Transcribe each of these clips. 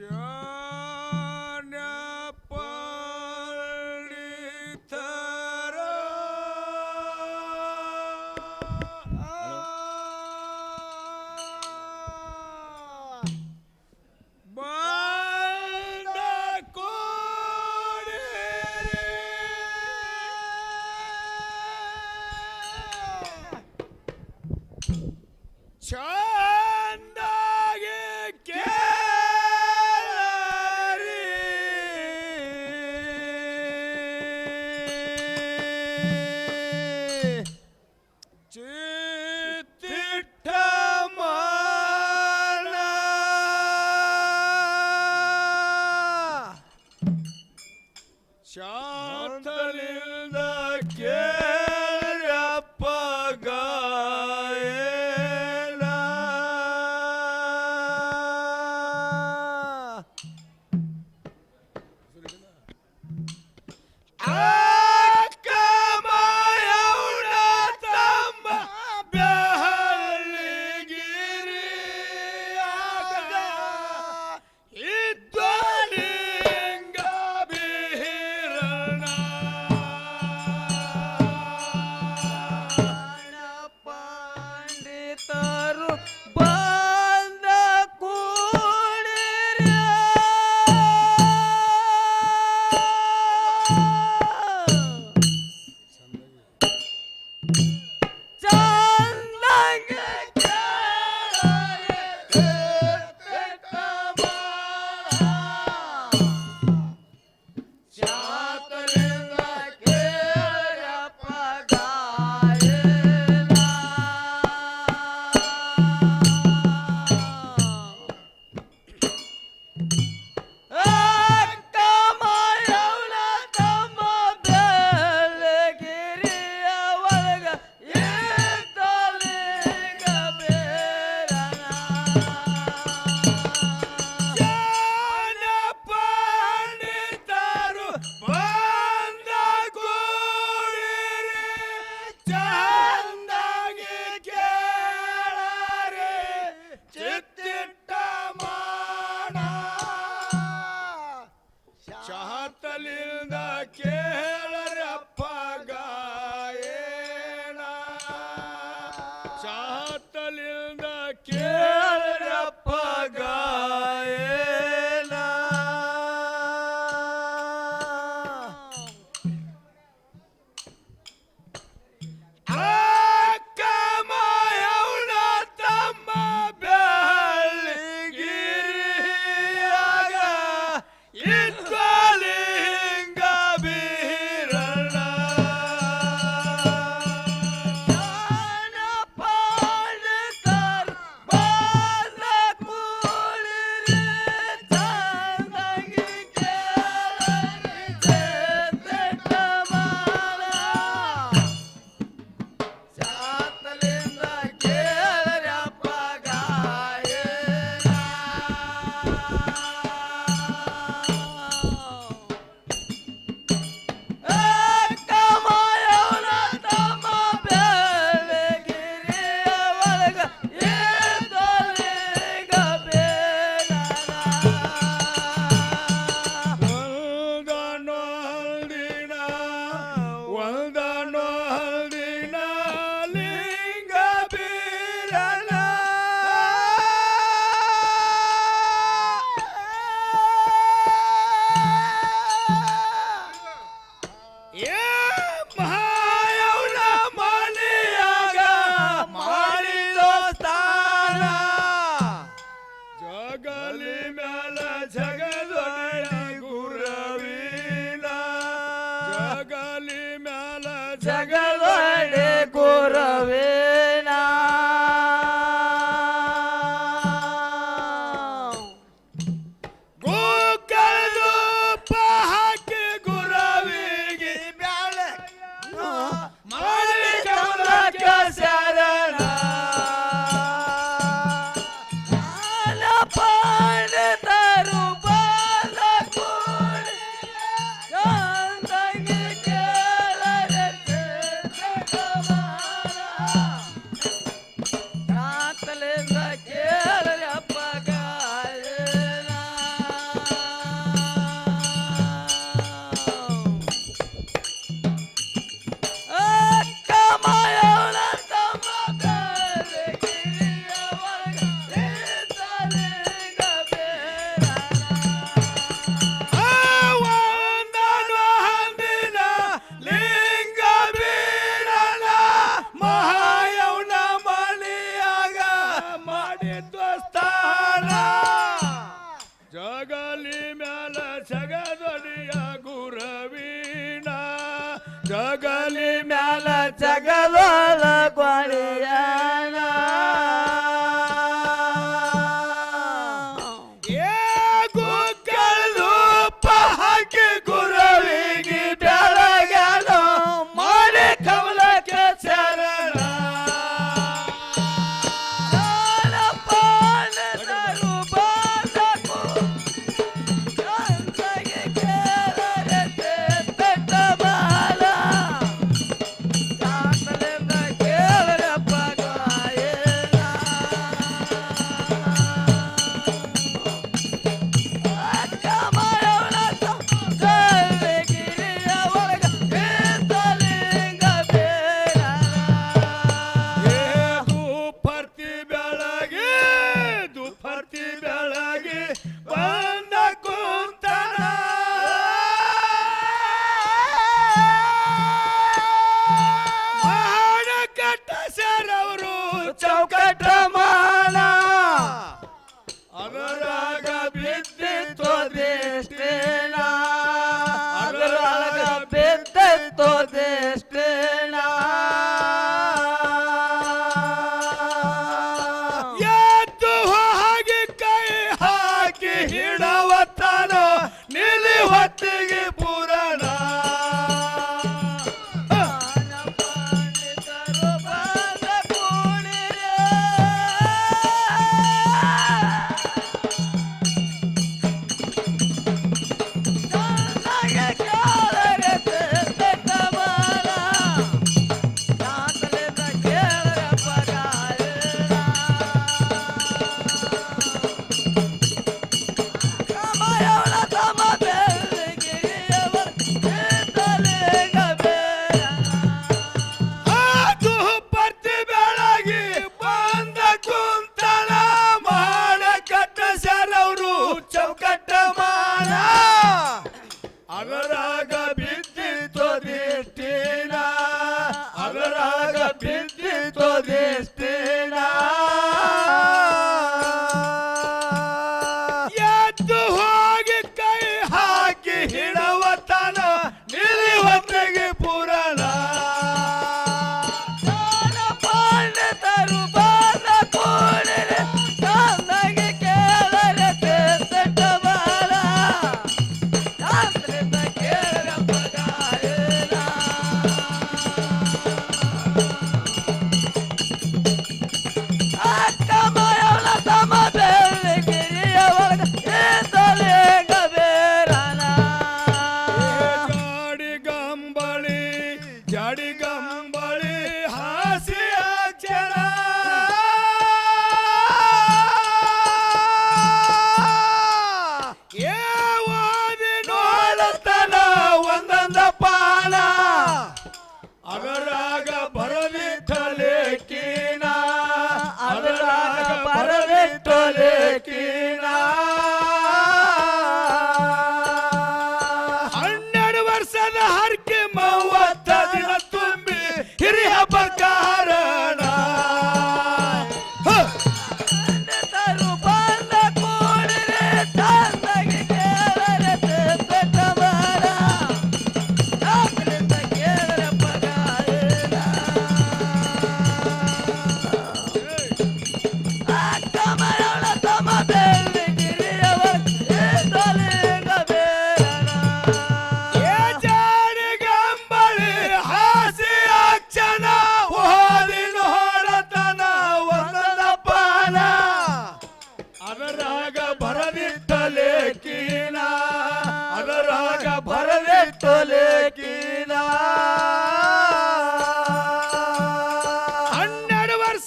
Sure. அழுதா Yeah. ಜಗದೊಳ ಕೊಳೆಯನ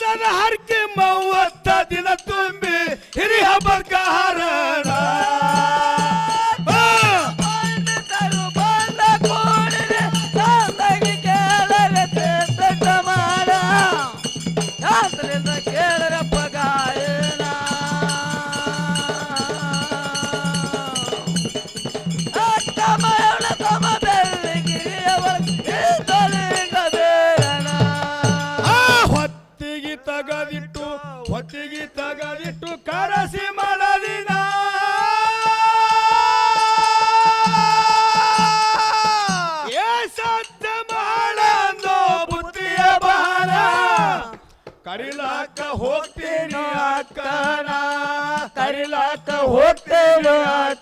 سنة هرقي موتة دينا تنبي هريها هرانا ತಗದಿಟ್ಟು ಕರಸಿ ಮಡಲಿನ ಏ ಸತ್ತ ಮಾಡೋ ಬುತ್ತಿಯ ಬಾಲ ಕರಿಲಾಕ ಹೋಗ್ತೀನಿ ಅಕ್ಕನ. ಕರಿಲಾಕ ಹೋಗ್ತೇನೆ ಅಕ್ಕ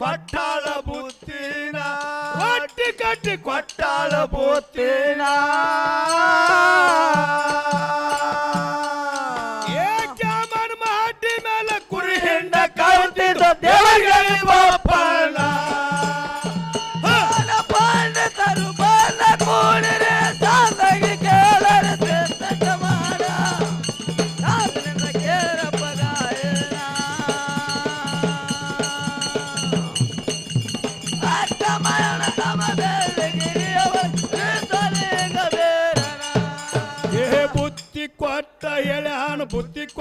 கொட்டால புத்தினா. கட்டி கட்டி கொட்டால புத்தினா.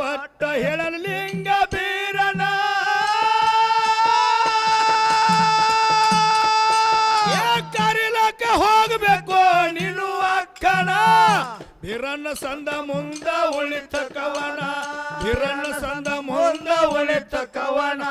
ಪಟ್ಟ ಲಿಂಗ ಬೀರನ. ಕರಿಲಕ್ಕ ಹೋಗಬೇಕು ನೀನು ಅಕ್ಕನ. ಬಿರನ್ನ ಸಂದ ಮುಂದ ಉಳಿತ ಕವನ. ಬಿರನ್ನ ಸಂದ ಮುಂದ ಉಳಿತ ಕವನ.